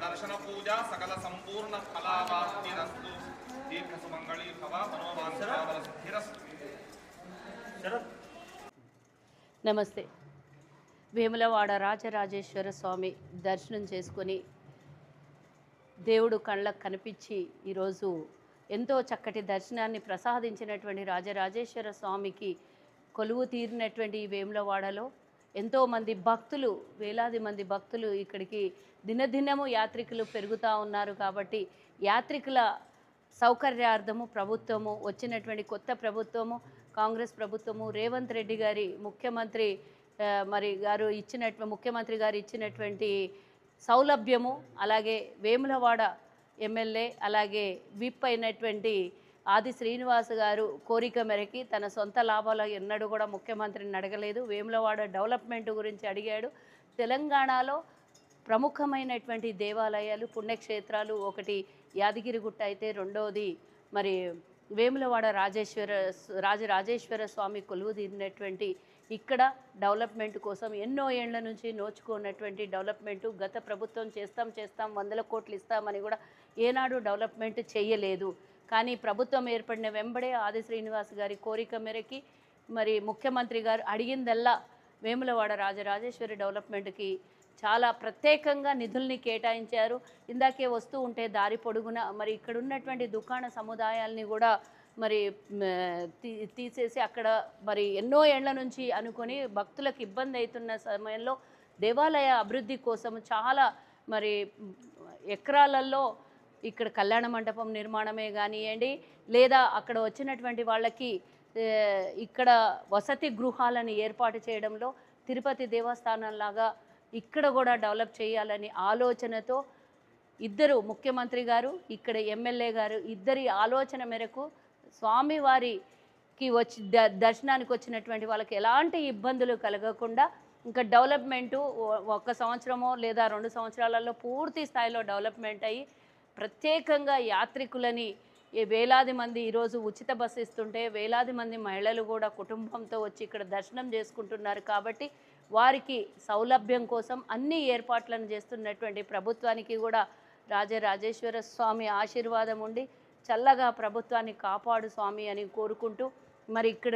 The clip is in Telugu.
దర్శన సకల సంపూర్ణ నమస్తే. వేములవాడ రాజరాజేశ్వర స్వామి దర్శనం చేసుకొని దేవుడు కళ్ళకు కనిపించి ఈరోజు ఎంతో చక్కటి దర్శనాన్ని ప్రసాదించినటువంటి రాజరాజేశ్వర స్వామికి కొలువు తీరినటువంటి ఈ వేములవాడలో ఎంతోమంది భక్తులు వేలాది మంది భక్తులు ఇక్కడికి దినదినము యాత్రికులు పెరుగుతూ ఉన్నారు కాబట్టి యాత్రికుల సౌకర్యార్థము ప్రభుత్వము వచ్చినటువంటి కొత్త ప్రభుత్వము కాంగ్రెస్ ప్రభుత్వము రేవంత్ రెడ్డి గారి ముఖ్యమంత్రి మరి గారు ఇచ్చినట్టు ముఖ్యమంత్రి గారు ఇచ్చినటువంటి సౌలభ్యము అలాగే వేములవాడ ఎమ్మెల్యే అలాగే విప్ అయినటువంటి ఆది శ్రీనివాస్ గారు కోరిక మేరకి తన సొంత లాభాలు ఎన్నడూ కూడా ముఖ్యమంత్రిని అడగలేదు. వేములవాడ డెవలప్మెంట్ గురించి అడిగాడు. తెలంగాణలో ప్రముఖమైనటువంటి దేవాలయాలు పుణ్యక్షేత్రాలు ఒకటి యాదగిరిగుట్ట అయితే రెండవది మరి వేములవాడ రాజేశ్వర రాజరాజేశ్వర స్వామి కొలువు తీరినటువంటి ఇక్కడ డెవలప్మెంట్ కోసం ఎన్నో ఏళ్ళ నుంచి నోచుకున్నటువంటి డెవలప్మెంట్ గత ప్రభుత్వం చేస్తాం చేస్తాం వందల కోట్లు ఇస్తామని కూడా ఏనాడు డెవలప్మెంట్ చేయలేదు. కానీ ప్రభుత్వం ఏర్పడిన వెంబడే ఆది శ్రీనివాస్ గారి కోరిక మేరకి మరి ముఖ్యమంత్రి గారు అడిగిందల్లా వేములవాడ రాజరాజేశ్వరి డెవలప్మెంట్కి చాలా ప్రత్యేకంగా నిధుల్ని కేటాయించారు. ఇందాకే వస్తూ ఉంటే దారి పొడుగున మరి ఇక్కడ ఉన్నటువంటి దుకాణ సముదాయాల్ని కూడా మరి తీ తీసేసి అక్కడ మరి ఎన్నో ఏళ్ళ నుంచి అనుకొని భక్తులకు ఇబ్బంది అవుతున్న సమయంలో దేవాలయ అభివృద్ధి కోసం చాలా మరి ఎకరాలలో ఇక్కడ కళ్యాణ మండపం నిర్మాణమే కానివ్వండి లేదా అక్కడ వచ్చినటువంటి వాళ్ళకి ఇక్కడ వసతి గృహాలను ఏర్పాటు చేయడంలో తిరుపతి దేవస్థానం లాగా ఇక్కడ కూడా డెవలప్ చేయాలని ఆలోచనతో ఇద్దరు ముఖ్యమంత్రి గారు ఇక్కడ ఎమ్మెల్యే గారు ఇద్దరి ఆలోచన మేరకు స్వామివారికి వచ్చి ద దర్శనానికి వచ్చినటువంటి వాళ్ళకి ఎలాంటి ఇబ్బందులు కలగకుండా ఇంకా డెవలప్మెంటు ఒక సంవత్సరమో లేదా రెండు సంవత్సరాలలో పూర్తి స్థాయిలో డెవలప్మెంట్ అయ్యి ప్రత్యేకంగా యాత్రికులని వేలాది మంది ఈరోజు ఉచిత బస్సు ఇస్తుంటే వేలాది మంది మహిళలు కూడా కుటుంబంతో వచ్చి ఇక్కడ దర్శనం చేసుకుంటున్నారు కాబట్టి వారికి సౌలభ్యం కోసం అన్ని ఏర్పాట్లను చేస్తున్నటువంటి ప్రభుత్వానికి కూడా రాజరాజేశ్వర స్వామి ఆశీర్వాదం ఉండి చల్లగా ప్రభుత్వాన్ని కాపాడు స్వామి అని కోరుకుంటూ మరి ఇక్కడ